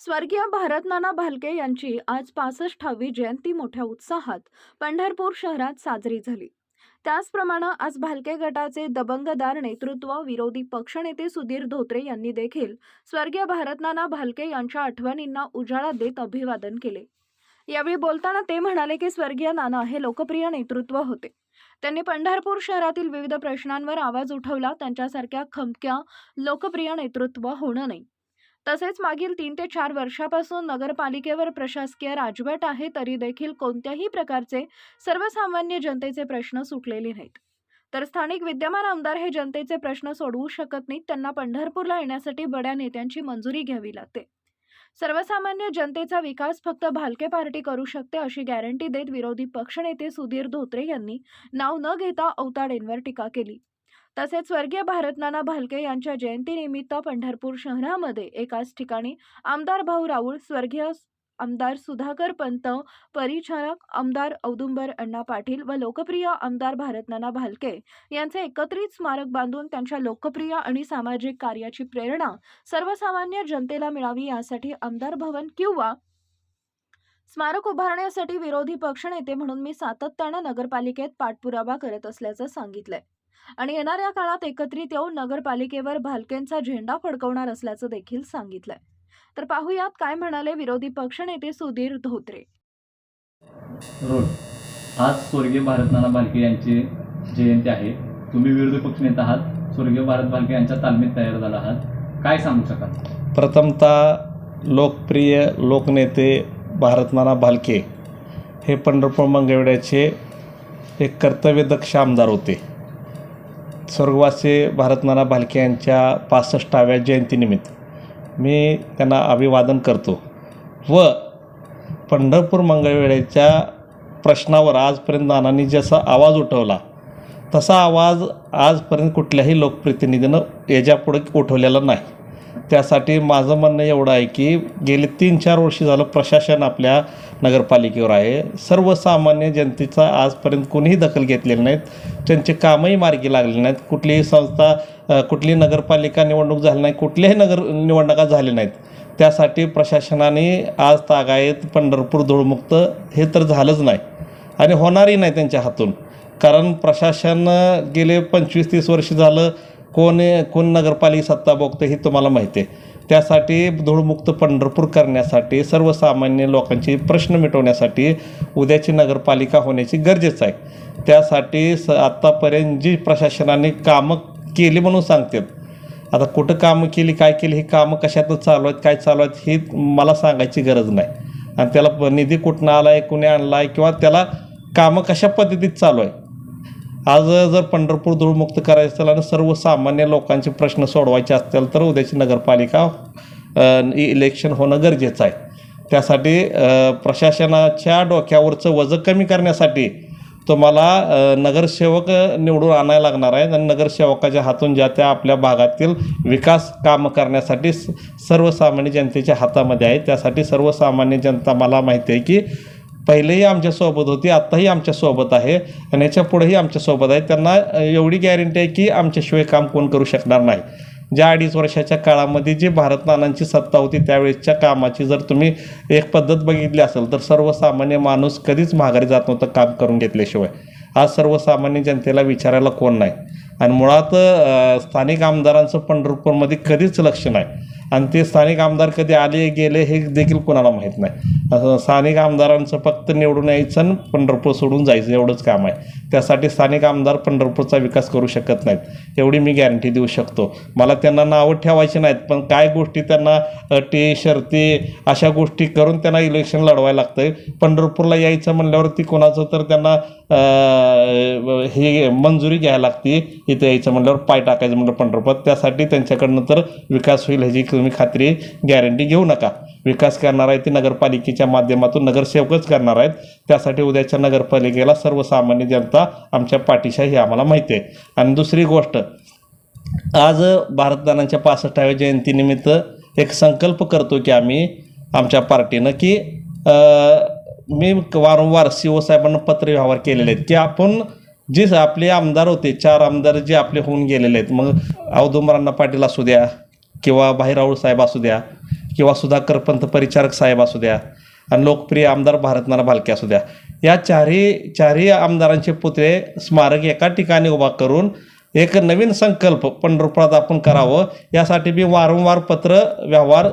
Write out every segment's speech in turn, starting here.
स्वर्गीय भारतनाना भालके यांची आज पासष्टावी जयंती मोठ्या उत्साहात पंढरपूर शहरात साजरी झाली. त्याचप्रमाणे आज भालके गटाचे दबंगदार नेतृत्व विरोधी पक्षनेते सुधीर धोत्रे यांनी देखील स्वर्गीय भारतनाना भालके यांच्या आठवणींना उजाळा देत अभिवादन केले. यावेळी बोलताना ते म्हणाले की स्वर्गीय नाना हे लोकप्रिय नेतृत्व होते. त्यांनी पंढरपूर शहरातील विविध प्रश्नांवर आवाज उठवला त्यांच्यासारख्या खमक्या लोकप्रिय नेतृत्व होणं नाही. तसेच मागील तीन ते चार वर्षापासून नगरपालिकेवर प्रशासकीय राजवट आहे तरी देखील कोणत्याही प्रकारचे सर्वसामान्य जनतेचे प्रश्न सुटलेले नाहीत. तर स्थानिक विद्यमान आमदार हे जनतेचे प्रश्न सोडवू शकत नाहीत त्यांना पंढरपूरला येण्यासाठी बड्या नेत्यांची मंजुरी घ्यावी लागते. सर्वसामान्य जनतेचा विकास फक्त भालके पार्टी करू शकते अशी गॅरंटी देत विरोधी पक्षनेते सुधीर धोत्रे यांनी नाव न घेता औताडेंवर टीका केली. तसेच स्वर्गीय भारतनाना भालके यांच्या जयंतीनिमित्त पंढरपूर शहरामध्ये एकाच ठिकाणी आमदार भाऊ राऊळ स्वर्गीय आमदार सुधाकर पंत परिचारक आमदार औदुंबर अण्णा पाटील व लोकप्रिय आमदार भारतनाना भालके यांचे एकत्रित स्मारक बांधून त्यांच्या लोकप्रिय आणि सामाजिक कार्याची प्रेरणा सर्वसामान्य जनतेला मिळावी यासाठी आमदार भवन किंवा स्मारक उभारण्यासाठी विरोधी पक्षनेते म्हणून मी सातत्यानं नगरपालिकेत पाठपुरावा करत असल्याचं सांगितलंय. आणि येणाऱ्या काळात एकत्रित येऊन नगरपालिकेवर भालकेंचा झेंडा फडकवणार असल्याचं देखील सांगितलंय. तर पाहुयात काय म्हणाले विरोधी पक्षनेते सुधीर धोत्रे. रोड आज स्वर्गीय भारतनाना भालके यांची जयंती आहे. तुम्ही विरोधी पक्षनेता आहात. स्वर्गीय भारत भालके यांच्या तालमीत तयार झाला आहात. काय सांगू शकाल? प्रथमतः लोकप्रिय लोकनेते भारतनाना भालके हे पंढरपूर मंगळवेड्याचे एक कर्तव्यदक्ष आमदार होते. स्वर्गवासी भारतनाना भालके यांच्या पासष्टाव्या जयंतीनिमित्त मी त्यांना अभिवादन करतो व पंढरपूर मंगळवेड्याच्या प्रश्नावर आजपर्यंत नानांनी जसा आवाज उठवला तसा आवाज आजपर्यंत कुठल्याही लोकप्रतिनिधीनं याच्यापुढे उठवलेला नाही. त्यासाठी माझं म्हणणं एवढं आहे की गेले तीन चार वर्षी झालं प्रशासन आपल्या नगरपालिकेवर आहे. सर्वसामान्य जनतेचा आजपर्यंत कोणीही दखल घेतलेली नाहीत. त्यांचे कामही मार्गी लागले नाहीत. कुठलीही संस्था कुठली कुठलीही नगरपालिका निवडणूक झाली नाही कुठल्याही नगर निवडणुका झाल्या नाहीत. त्यासाठी प्रशासनाने आज तागायत पंढरपूर धूळमुक्त हे तर झालंच नाही आणि होणारही नाही त्यांच्या हातून. कारण प्रशासन गेले पंचवीस तीस वर्ष झालं कोण कोण नगरपालिका सत्ता भोगतं हे तुम्हाला माहिती आहे. त्यासाठी धूळमुक्त पंढरपूर करण्यासाठी सर्वसामान्य लोकांचे प्रश्न मिटवण्यासाठी उद्याची नगरपालिका होण्याची गरजेचं आहे. त्यासाठी स आत्तापर्यंत जी प्रशासनाने कामं केली म्हणून सांगतात. आता कुठं कामं केली काय केली ही कामं कशातच चालू आहेत काय चालू आहेत ही मला सांगायची गरज नाही. आणि त्याला प- निधी कुठनं आला आहे कुणी आणला आहे किंवा त्याला कामं कशा पद्धतीत चालू आहे आज जर पंढरपूर धूळमुक्त करायचं असेल आणि सर्वसामान्य लोकांचे प्रश्न सोडवायचे असतील तर उद्याची नगरपालिका इलेक्शन होणं गरजेचं आहे. त्यासाठी प्रशासनाच्या डोक्यावरचं वजं कमी करण्यासाठी तुम्हाला नगरसेवक निवडून आणायला लागणार आहे आणि नगरसेवकाच्या हातून ज्या त्या आपल्या भागातील विकास कामं करण्यासाठी स- सर्वसामान्य जनतेच्या हातामध्ये आहे त्यासाठी सर्वसामान्य जनता मला माहिती आहे की पहिलेही आमच्यासोबत होती आत्ताही आमच्यासोबत आहे आणि याच्या पुढेही आमच्यासोबत आहे. त्यांना एवढी गॅरंटी आहे की आमच्याशिवाय काम कोण करू शकणार नाही. ज्या अडीच वर्षाच्या काळामध्ये जी भारत नानांची सत्ता होती त्यावेळेसच्या कामाची जर तुम्ही एक पद्धत बघितली असेल तर सर्वसामान्य माणूस कधीच माघारी जात नव्हतं काम करून घेतल्याशिवाय. आज सर्वसामान्य जनतेला विचारायला कोण नाही? आणि मुळात स्थानिक आमदारांचं पंढरपूरमध्ये कधीच लक्ष नाही. आणि ते स्थानिक आमदार कधी आले गेले हे देखील कोणाला माहीत नाही. असं स्थानिक आमदारांचं फक्त निवडून यायचं आणि पंढरपूर सोडून जायचं एवढंच काम आहे. त्यासाठी स्थानिक आमदार पंढरपूरचा विकास करू शकत नाहीत. एवढी मी गॅरंटी देऊ शकतो. मला त्यांना नावं ठेवायची नाहीत पण काय गोष्टी त्यांना अटी शर्ती अशा गोष्टी करून त्यांना इलेक्शन लढवायला लागतं पंढरपूरला यायचं म्हणल्यावरती कोणाचं तर त्यांना हे मंजुरी घ्यायला लागते. इथं यायचं म्हणल्यावर पाय टाकायचं म्हणलं पंढरपूर त्यासाठी त्यांच्याकडनं तर विकास होईल ह्याची तुम्ही खात्री गॅरंटी घेऊ नका. विकास करणार आहे ते नगरपालिकेच्या माध्यमातून नगरसेवकच करणार आहेत. त्यासाठी उद्याच्या नगरपालिकेला सर्वसामान्य जनता आमच्या पाठीशा ही आम्हाला माहिती आहे. आणि दुसरी गोष्ट आज भारतदानांच्या पासष्टाव्या जयंतीनिमित्त एक संकल्प करतो की आम्ही आमच्या पार्टीनं की मी वारंवार सी ओ साहेबांना पत्र व्यवहार केलेले आहेत. की आपण जे आपले आमदार होते चार आमदार जे आपले होऊन गेलेले आहेत मग औदुंबरांना पाटील असू द्या किंवा भाईराऊळ साहेब असू द्या किंवा सुधाकर पंत परिचारक साहेब असू द्या आणि लोकप्रिय आमदार भारतनाना भालके असू द्या. या चारही चारही आमदारांचे पुतळे स्मारक एका ठिकाणी उभा करून एक नवीन संकल्प पंढरपुरात आपण करावं यासाठी मी वारंवार पत्र व्यवहार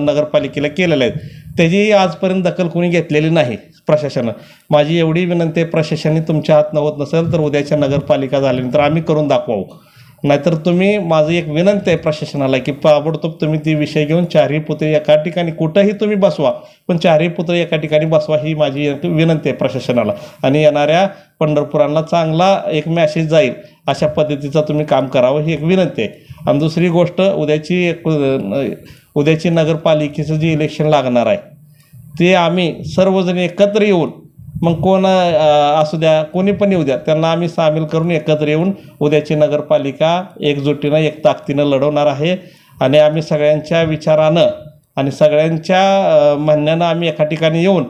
नगरपालिकेला केलेले आहेत. त्याची आजपर्यंत दखल कोणी घेतलेली नाही प्रशासनानं. माझी एवढी विनंती आहे प्रशासनाने तुमच्या हात होत नसेल तर उद्याच्या नगरपालिका झाल्यानंतर आम्ही करून दाखवावं. नाहीतर तुम्ही माझं एक विनंती आहे प्रशासनाला की ताबडतोब तुम्ही ती विषय घेऊन चारही पुतळे एका ठिकाणी कुठंही तुम्ही बसवा पण चारही पुतळे एका ठिकाणी बसवा ही माझी विनंती आहे प्रशासनाला. आणि येणाऱ्या पंढरपुरांना चांगला एक मॅसेज जाईल अशा पद्धतीचं तुम्ही काम करावं ही एक विनंती आहे. आणि दुसरी गोष्ट उद्याची एक उद्याची नगरपालिकेचं जे इलेक्शन लागणार आहे ते आम्ही सर्वजण एकत्र येऊन मग कोण असू द्या कोणी पण येऊ द्या त्यांना आम्ही सामील करून एकत्र येऊन उद्याची नगरपालिका एकजुटीनं एक ताकदीनं लढवणार आहे. आणि आम्ही सगळ्यांच्या विचारानं आणि सगळ्यांच्या म्हणण्यानं आम्ही एका ठिकाणी येऊन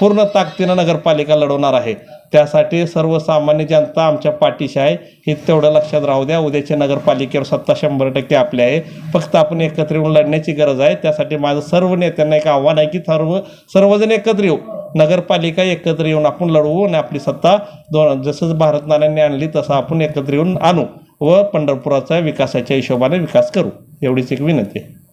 पूर्ण ताकदीनं नगरपालिका लढवणार आहे. त्यासाठी सर्वसामान्य जनता आमच्या पाठीशी आहे. हे तेवढं लक्षात राहू द्या. उद्याच्या नगरपालिकेवर सत्ता शंभर टक्के आपली आहे. फक्त आपण एकत्र येऊन लढण्याची गरज आहे. त्यासाठी माझं सर्व नेत्यांना एक आव्हान आहे की सर्व सर्वजण एकत्र येऊ. नगरपालिका एकत्र येऊन आपण लढवू आणि आपली सत्ता दोन जसं भारत नाण्याने आणली तसं आपण एकत्र येऊन आणू व पंढरपुराचा विकासाच्या हिशोबाने विकास करू. एवढीच एक विनंती आहे.